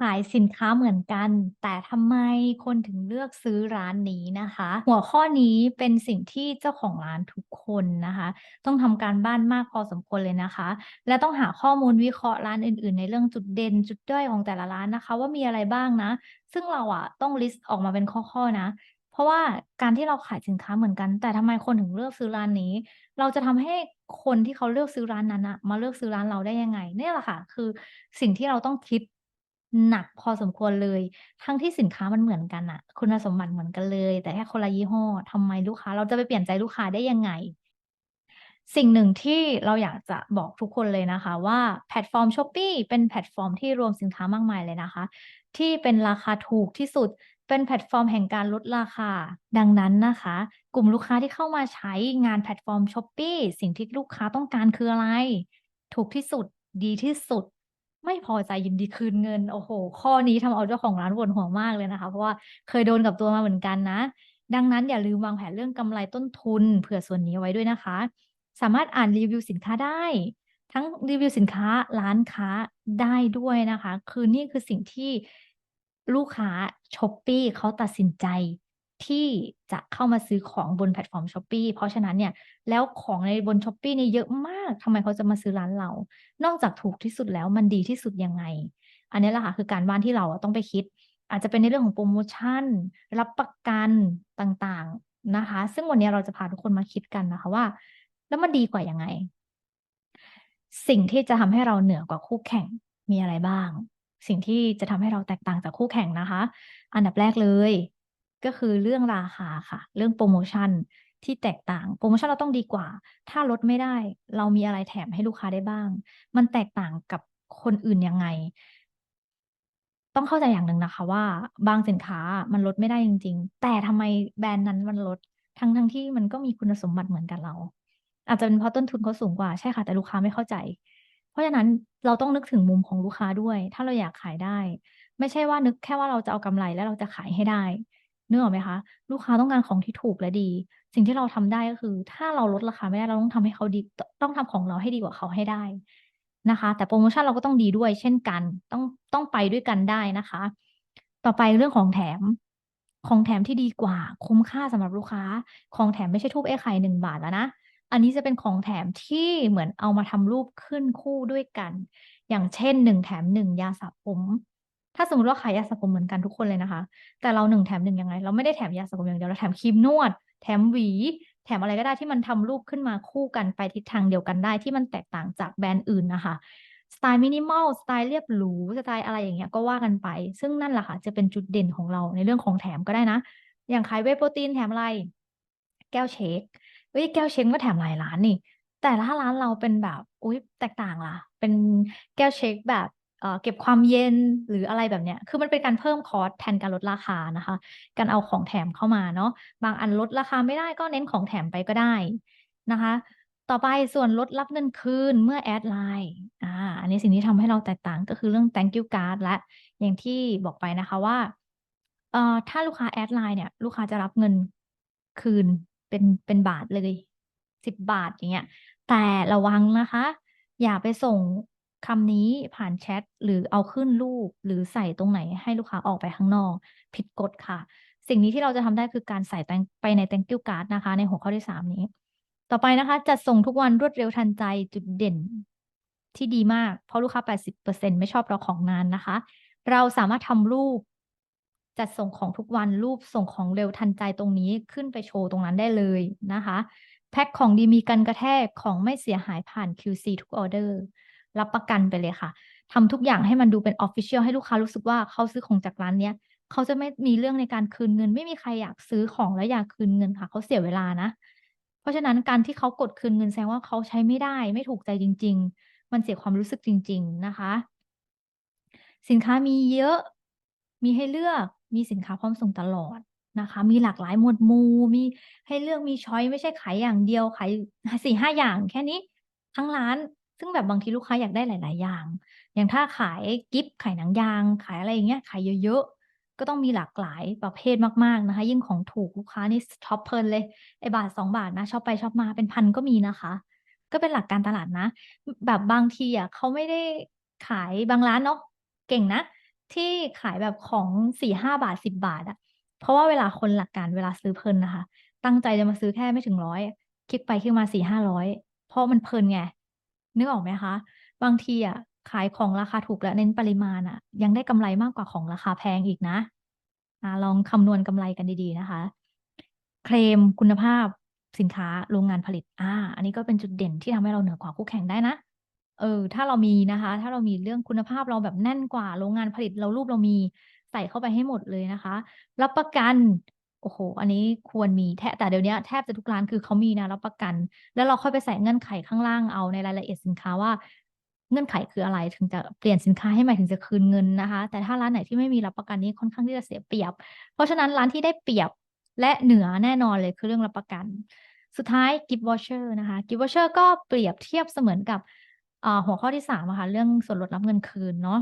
ขายสินค้าเหมือนกัน แต่ทำไมคนถึงเลือกซื้อร้านนี้นะคะ หัวข้อนี้เป็นสิ่งที่เจ้าของร้านทุกคนนะคะ ต้องทำการบ้านมากพอสมควรเลยนะคะ และต้องหาข้อมูลวิเคราะห์ร้านอื่น ๆ ในเรื่องจุดเด่นจุดด้อยของแต่ละร้านนะคะ ว่ามีอะไรบ้างนะ ซึ่งเราอะต้องลิสต์ออกมาเป็นข้อ ๆ นะ เพราะว่าการที่เราขายสินค้าเหมือนกัน แต่ทำไมคนถึงเลือกซื้อร้านนี้ เราจะทำให้คนที่เขาเลือกซื้อร้านนั้นน่ะมาเลือกซื้อร้านเราได้ยังไง?เนี่ยแหละค่ะ คือสิ่งที่เราต้องคิดหนักพอสมควรเลย ทั้งที่สินค้ามันเหมือนกันน่ะคุณสมบัติเหมือนกันเลย แต่แค่คนละยี่ห้อทำไมลูกค้า เราจะไปเปลี่ยนใจลูกค้าได้ยังไง?สิ่งหนึ่งที่เราอยากจะบอกทุกคนเลยนะคะ ว่าแพลตฟอร์ม Shopee เป็นแพลตฟอร์มที่รวมสินค้ามากมายเลยนะคะ ที่เป็นราคาถูกที่สุด เป็นแพลตฟอร์มแห่งการลดราคา ดังนั้นนะคะ กลุ่มลูกค้าที่เข้ามาใช้งานแพลตฟอร์ม Shopee สิ่งที่ลูกค้าต้องการคืออะไร?ถูกที่สุดดีที่สุด ไม่พอใจยินดีคืนเงิน โอ้โฮข้อนี้ทำเอาเจ้าของร้านปวดหัวมากเลยนะคะ เพราะว่าเคยโดนกับตัวมาเหมือนกันนะ ดังนั้นอย่าลืมวางแผนเรื่องกำไรต้นทุนเผื่อส่วนนี้ไว้ด้วยนะคะ สามารถอ่านรีวิวสินค้าได้ทั้งรีวิวสินค้าร้านค้าได้ด้วยนะคะ คือนี่คือสิ่งที่ ลูกค้า Shopee เขาตัดสินใจที่จะเข้ามาซื้อของบนแพลตฟอร์ม Shopee เพราะฉะนั้นเนี่ย แล้วของในบน Shopee เนี่ยเยอะมากทำไมเขาจะมาซื้อร้านเรา นอกจากถูกที่สุดแล้วมันดีที่สุดยังไง?อันนี้แหละค่ะคือการบ้านที่เราต้องไปคิด อาจจะเป็นในเรื่องของโพรโมชั่น รับประกันต่างๆนะคะ ซึ่งวันนี้เราจะพาทุกคนมาคิดกันนะคะว่า แล้วมันดีกว่ายังไง?สิ่งที่จะทำให้เราเหนือกว่าคู่แข่งมีอะไรบ้าง? สิ่งที่จะทำให้เราแตกต่างจากคู่แข่งนะคะ อันดับแรกเลย ก็คือเรื่องราคาค่ะ เรื่องโพรโมชั่นที่แตกต่างโพรโมชั่นเราต้องดีกว่า ถ้าลดไม่ได้ เรามีอะไรแถมให้ลูกค้าได้บ้าง?มันแตกต่างกับคนอื่นยังไง?ต้องเข้าใจอย่างหนึ่งนะคะ ว่าบางสินค้ามันลดไม่ได้จริง ๆ แต่ทำไมแบรนด์นั้นมันลด ทั้งๆที่มันก็มีคุณสมบัติเหมือนกับเรา อาจจะเป็นเพราะต้นทุนเขาสูงกว่า ใช่ค่ะ แต่ลูกค้าไม่เข้าใจ เพราะฉะนั้นเราต้องนึกถึงมุมของลูกค้าด้วย ถ้าเราอยากขายได้ ไม่ใช่ว่านึกแค่ว่าเราจะเอากำไรแล้วเราจะขายให้ได้นึกออกไหมคะ?ลูกค้าต้องการของที่ถูกและดี สิ่งที่เราทำได้ก็คือ ถ้าเราลดราคาไม่ได้เราต้องทำให้เขาดีต้องทำของเราให้ดีกว่าเขาให้ได้นะคะ แต่โพรโมชั่นเราก็ต้องดีด้วย เช่นกัน ต้องต้องไปด้วยกันได้นะคะ ต่อไปเรื่องของแถมของแถมที่ดีกว่า คุ้มค่าสำหรับลูกค้า ของแถมไม่ใช่ทูบไอ้ไข่1บาทแล้วนะ อันนี้จะเป็นของแถมที่เหมือนเอามาทำรูปขึ้นคู่ด้วยกัน อย่างเช่น1แถม1ยาสระผม ถ้าสมมติว่าขายยาสระผมเหมือนกันทุกคนเลยนะคะ แต่เรา1แถม1ยังไง?เราไม่ได้แถมยาสระผมอย่างเดียวเราแถมครีมนวด แถมหวี แถมอะไรก็ได้ที่มันทำรูปขึ้นมาคู่กันไปทิศทางเดียวกันได้ที่มันแตกต่างจากแบรนด์อื่นนะคะสไตล์ minimal สไตล์เรียบหรูสไตล์อะไรอย่างเงี้ยก็ว่ากันไป ซึ่งนั่นแหละค่ะจะเป็นจุดเด่นของเราในเรื่องของแถมก็ได้นะ อย่างขาย Whey Protein แถมอะไร?แก้วเชก เฮ้ยแก้วเชกมันก็แถมหลายร้านนี่ แต่ถ้าร้านเราเป็นแบบอุ๊ยแตกต่างล่ะ เป็นแก้วเชกแบบเอ่อเก็บความเย็นหรืออะไรแบบเนี้ย คือมันเป็นการเพิ่มคอสแทนการลดราคานะคะ การเอาของแถมเข้ามาเนาะ บางอันลดราคาไม่ได้ก็เน้นของแถมไปก็ได้นะคะ ต่อไปส่วนลดรับเงินคืนเมื่อแอดไลน์อ่า อันนี้สิ่งที่ทำให้เราแตกต่างก็คือเรื่อง Thank you card แล้วอย่างที่บอกไปนะคะว่าเอ่อถ้าลูกค้าแอดไลน์เนี่ย ลูกค้าจะรับเงินคืน เป็นเป็นบาทเลย10บบาทอย่างเงี้ย แต่ระวังนะคะ อย่าไปส่งคำนี้ผ่านแชตหรือเอาขึ้นรูปหรือใส่ตรงไหนให้ลูกค้าออกไปข้างนอก ผิดกฎค่ะ สิ่งนี้ที่เราจะทำได้คือการใส่ไปใน Thank you card นะคะ ในหัวข้อที่3นี้ ต่อไปนะคะ จัดส่งทุกวันรวดเร็วทันใจจุดเด่นที่ดีมาก เพราะลูกค้า 80%ไม่ชอบรอของนานนะคะ เราสามารถทำรูป จัดส่งของทุกวันรูปส่งของเร็วทันใจตรงนี้ขึ้นไปโชว์ตรงนั้นได้เลยนะคะ แพ็กของดีมีกันกระแทกของไม่เสียหายผ่าน QC ทุกออเดอร์รับประกันไปเลยค่ะทำทุกอย่างให้มันดูเป็น Official ให้ลูกค้ารู้สึกว่าเขาซื้อของจากร้านเนี้ยเขาจะไม่มีเรื่องในการคืนเงิน ไม่มีใครอยากซื้อของแล้วอยากคืนเงินค่ะ เขาเสียเวลานะ เพราะฉะนั้นการที่เขากดคืนเงินแสดงว่าเขาใช้ไม่ได้ไม่ถูกใจจริง ๆ มันเสียความรู้สึกจริง ๆนะคะ สินค้ามีเยอะมีให้เลือก มีสินค้าพร้อมส่งตลอดนะคะ มีหลากหลายหมวดหมู่มีให้เลือกมีช้อยไม่ใช่ขายอย่างเดียวขาย4-5อย่างแค่นี้ทั้งร้าน ซึ่งแบบบางทีลูกค้าอยากได้หลาย ๆ อย่าง อย่างถ้าขายกิฟต์ขายหนังยาง ขายอะไรอย่างเงี้ยขายเยอะๆ ก็ต้องมีหลากหลายประเภทมาก ๆ นะคะ ยิ่งของถูกลูกค้านี่ช็อปเพลินเลยไอ้1-2บาทนะชอปไปชอปมาเป็นพันก็มีนะคะ ก็เป็นหลักการตลาดนะ แบบบางทีอะเขาไม่ได้ขายบางร้านเนาะเก่งนะ ที่ขายแบบของ4-5บาท10บบาทอะเพราะว่าเวลาคนหลักการเวลาซื้อเพลินนะคะ ตั้งใจจะมาซื้อแค่ไม่ถึง100คิดไปคิดมา400-500เพราะมันเพลินไงนึกออกไหมคะ?บางทีอะขายของราคาถูกและเน้นปริมาณอะยังได้กำไรมากกว่าของราคาแพงอีกนะอลองคำนวณกำไรกันดีๆนะคะ เคลมคุณภาพสินค้าโรงงานผลิตอ่าอันนี้ก็เป็นจุดเด่นที่ทำให้เราเหนือกว่าคู่แข่งได้นะ เออ ถ้าเรามีนะคะ ถ้าเรามีเรื่องคุณภาพเราแบบแน่นกว่าโรงงานผลิตเรารูปเรามีใส่เข้าไปให้หมดเลยนะคะ รับประกันโอ้โฮอันนี้ควรมีแทแต่เดี๋ยวนี้แทบจะทุกร้านคือเขามีนะรับประกัน แล้วเราค่อยไปใส่เงื่อนไขข้างล่างเอาในรายละเอียดสินค้าว่า เงื่อนไขคืออะไรถึงจะเปลี่ยนสินค้าให้ใหม่ถึงจะคืนเงินนะคะ แต่ถ้าร้านไหนที่ไม่มีรับประกันนี่ค่อนข้างที่จะเสียเปรียบ เพราะฉะนั้นร้านที่ได้เปรียบและเหนือแน่นอนเลยคือเรื่องรับประกัน สุดท้าย Gift voucher นะคะ Gift voucher ก็เปรียบเทียบเสมือนกับ หัวข้อที่3อะค่ะเรื่องส่วนลดรับเงินคืนเนาะ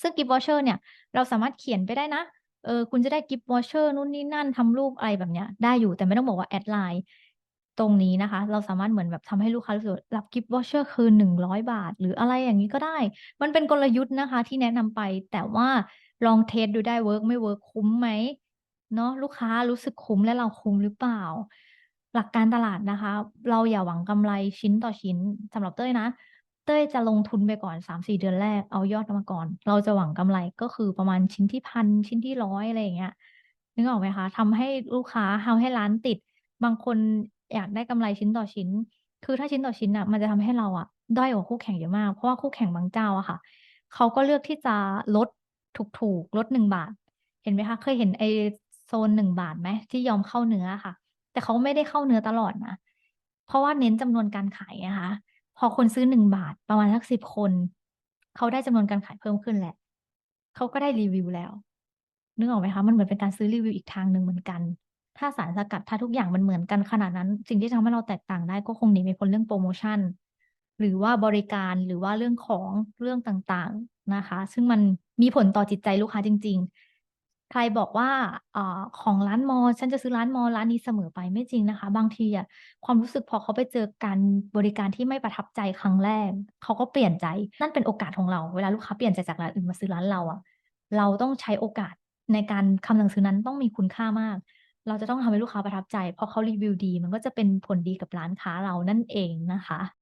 ซึ่ง Gift voucher เนี่ยเราสามารถเขียนไปได้นะเออคุณจะได้ Gift voucher นู่นนี่นั่นทำรูปอะไรแบบเนี้ยได้อยู่แต่ไม่ต้องบอกว่าแอดไลน์ตรงนี้นะคะ เราสามารถเหมือนแบบทำให้ลูกค้ารู้สึกรับ Gift voucher คืน100บาท หรืออะไรอย่างงี้ก็ได้ มันเป็นกลยุทธ์นะคะ ที่แนะนำไปแต่ว่าลองเทสต์ดูได้เวิร์กไม่เวิร์กคุ้มไหมเนาะลูกค้ารู้สึกคุ้มและเราคุ้มหรือเปล่า หลักการตลาดนะคะ เราอย่าหวังกำไรชิ้นต่อชิ้นสำหรับเต้ยนะ เต้ยจะลงทุนไปก่อน3-4เดือนแรกเอายอดมาก่อน เราจะหวังกำไรก็คือประมาณชิ้นที่1,000ชิ้นที่100อะไรอย่างเงี้ยนึกออกไหมคะ?ทำให้ลูกค้าทำให้ร้านติด บางคนอยากได้กำไรชิ้นต่อชิ้น คือถ้าชิ้นต่อชิ้นน่ะมันจะทำให้เราอะด้อยกว่าคู่แข่งเยอะมาก เพราะว่าคู่แข่งบางเจ้าอะค่ะเขาก็เลือกที่จะลดถูกๆลด1บาท เห็นไหมคะเคยเห็นไอโซน1บาทไหม?ที่ยอมเข้าเนื้ออะค่ะ แต่เขาไม่ได้เข้าเนื้อตลอดนะเพราะว่าเน้นจำนวนการขายไงคะ พอคนซื้อ1บาทประมาณสัก10คน เขาได้จำนวนการขายเพิ่มขึ้นแหละ เขาก็ได้รีวิวแล้ว นึกออกไหมคะ?มันเหมือนเป็นการซื้อรีวิวอีกทางหนึ่งเหมือนกัน ถ้าสารสกัดถ้าทุกอย่างมันเหมือนกันขนาดนั้น สิ่งที่ทำให้เราแตกต่างได้ก็คงหนีไม่พ้นเรื่องโพรโมชั่น หรือว่าบริการหรือว่าเรื่องของเรื่องต่างๆนะคะ ซึ่งมันมีผลต่อจิตใจลูกค้าจริง ๆ ใครบอกว่าอของร้านมอ ฉันจะซื้อร้านมอร้านนี้เสมอไปไม่จริงนะคะ บางทีอะความรู้สึกพอเขาไปเจอการบริการที่ไม่ประทับใจครั้งแรก เขาก็เปลี่ยนใจนั่นเป็นโอกาสของเรา เวลาลูกค้าเปลี่ยนใจจากร้านอื่นมาซื้อร้านเราอะเราต้องใช้โอกาสในการคำสั่งซื้อนั้นต้องมีคุณค่ามาก เราจะต้องทำให้ลูกค้าประทับใจพอเขารีวิวดี มันก็จะเป็นผลดีกับร้านค้าเรานั่นเองนะคะ